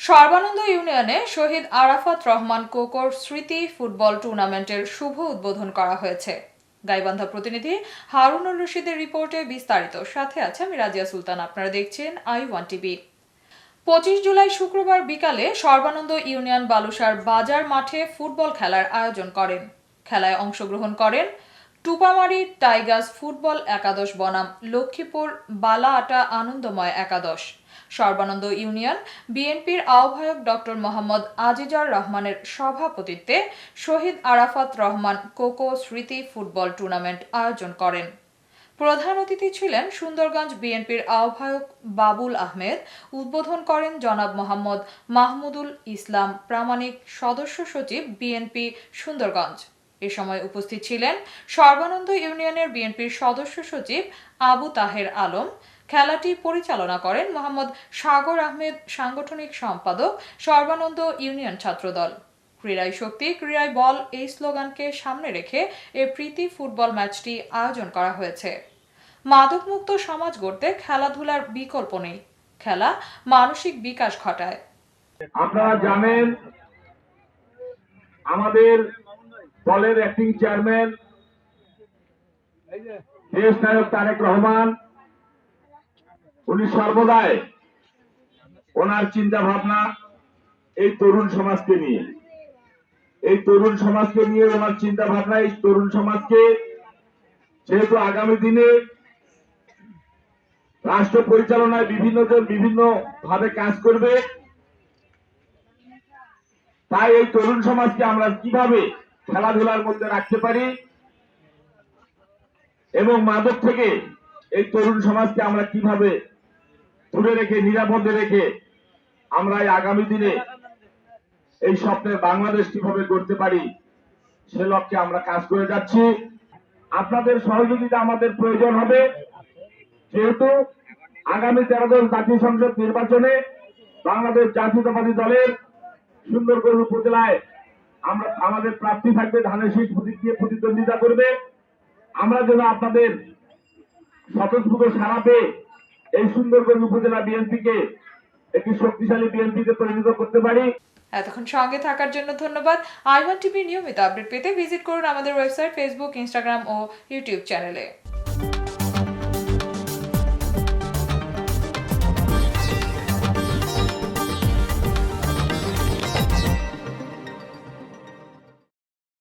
সর্বানন্দ ইউনিয়নে শহীদ আরাফাত রহমান কোকর স্মৃতি ফুটবল টুর্নামেন্টের শুভ উদ্বোধন করা হয়েছে। গাইবান্ধা প্রতিনিধি হারুনুর রশিদের রিপোর্টে বিস্তারিত। সাথে আছে আমি রাজিয়া সুলতান। আপনারা দেখছেন আই ওয়ান টিভি। পঁচিশ জুলাই শুক্রবার বিকালে সর্বানন্দ ইউনিয়ন বালুসার বাজার মাঠে ফুটবল খেলার আয়োজন করেন। খেলায় অংশগ্রহণ করেন টুপামারি টাইগার্স ফুটবল একাদশ বনাম, লক্ষ্মীপুর বালাআটা আনন্দময় একাদশ। সর্বানন্দ ইউনিয়ন, বিএনপির আহ্বায়ক ডক্টর মোহাম্মদ আজিজার রহমানের সভাপতিত্বে শহীদ আরাফাত রহমান কোকো স্মৃতি ফুটবল টুর্নামেন্ট আয়োজন করেন। প্রধান অতিথি ছিলেন সুন্দরগঞ্জ বিএনপির আহ্বায়ক বাবুল আহমেদ, উদ্বোধন করেন জনাব মোহাম্মদ মাহমুদুল ইসলাম, প্রামাণিক সদস্য সচিব বিএনপি সুন্দরগঞ্জ। এ সময় উপস্থিত ছিলেন সর্বানন্দ ইউনিয়নের বিএনপির সদস্য সচিব আবু তাহের আলম খেলাটি পরিচালনা করেন মোহাম্মদ সাগর আহমেদ, সাংগঠনিক সম্পাদক সর্বানন্দ ইউনিয়ন ছাত্রদল। ক্রীড়ায় শক্তি, ক্রীড়ায় বল এই স্লোগানকে সামনে রেখে এ প্রীতি ফুটবল ম্যাচটি আয়োজন করা হয়েছে। মাদকমুক্ত সমাজ গড়তে খেলাধুলার বিকল্প নেই। খেলা মানসিক বিকাশ ঘটায়। আপনারা জানেন, আমাদের দলের অ্যাক্টিং চেয়ারম্যান দেশ নায়ক তারেক রহমান উনি সর্বদাই ওনার চিন্তা ভাবনা এই তরুণ সমাজকে নিয়ে। এই তরুণ সমাজকে নিয়ে ওনার চিন্তা ভাবনা এই তরুণ সমাজকে যেহেতু আগামী দিনে রাষ্ট্র পরিচালনায় বিভিন্ন জন বিভিন্ন ভাবে কাজ করবে, তাই এই তরুণ সমাজকে আমরা কীভাবে খেলাধুলার মধ্যে রাখতে পারি এবং মাদক থেকে এই তরুণ সমাজকে আমরা কীভাবে দূরে রেখে, নিরাপদে রেখে আমরা এই আগামী দিনে এই স্বপ্নের বাংলাদেশ কীভাবে করতে পারি, সে লক্ষ্যে আমরা কাজ করে যাচ্ছি। আপনাদের সহযোগিতা আমাদের প্রয়োজন হবে। যেহেতু আগামী তেরো দল জাতীয় সংসদ নির্বাচনে বাংলাদেশ জাতীয়তাবাদী দলের সুন্দরগঞ্জ উপজেলায় আমরা, আমাদের প্রাপ্তি থাকবে, ধানের শীষ প্রতীক দিয়ে প্রতিদ্বন্দ্বিতা করবে। আমরা যেন আপনাদের স্বতঃস্ফূর্ত সারা পেয়ে এই সুন্দরবন উপজেলা বিএনপিকে একটি শক্তিশালী বিএনপিতে পরিণত করতে পারি। এতক্ষণ সঙ্গে থাকার জন্য ধন্যবাদ। আই ওয়ান টিভির নিয়মিত আপডেট পেতে ভিজিট করুন আমাদের ওয়েবসাইট, ফেসবুক, ইনস্টাগ্রাম ও ইউটিউব চ্যানেলে।